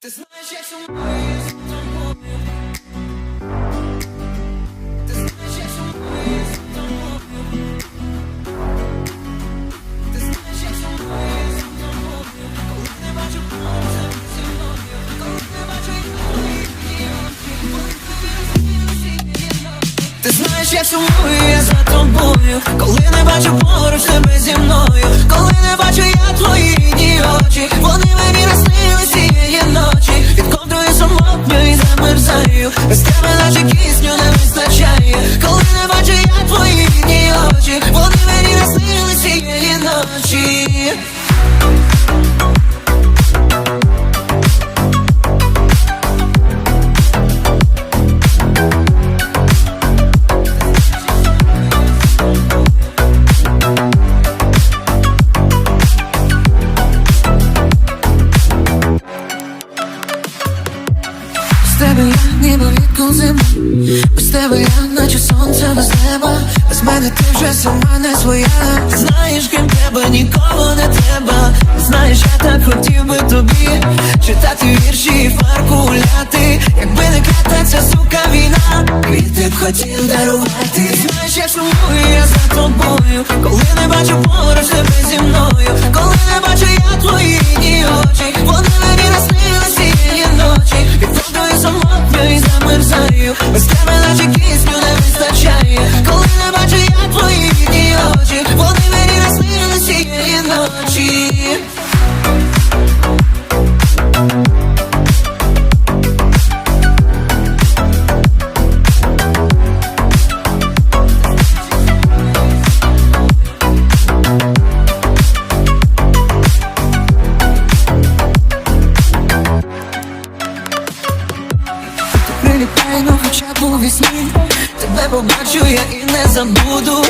Ти знаєш, як сумує за тобою. Ти знаєш, як сумує за тобою. Ти знаєш, як сумує за тобою. Коли не бачу тебе зі Коли не бачу ночі Ти знаєш, як сумує за тобою. Коли не бачу поруч тебе зі мною замерзаю Без тебе я ніби відкол зими Без тебе я наче сонце без неба. Без мене ти вже сама не своя. Знаєш, крім тебе нікого не треба. Знаєш, я так хотів би тобі Читати вірші і фарку гуляти Якби не клята ця сука війна Квіти б хотів дарувати. Знаєш, я сумую я за тобою замерзаю Без тебе хоча б вісні. Тебе побачу я і не забуду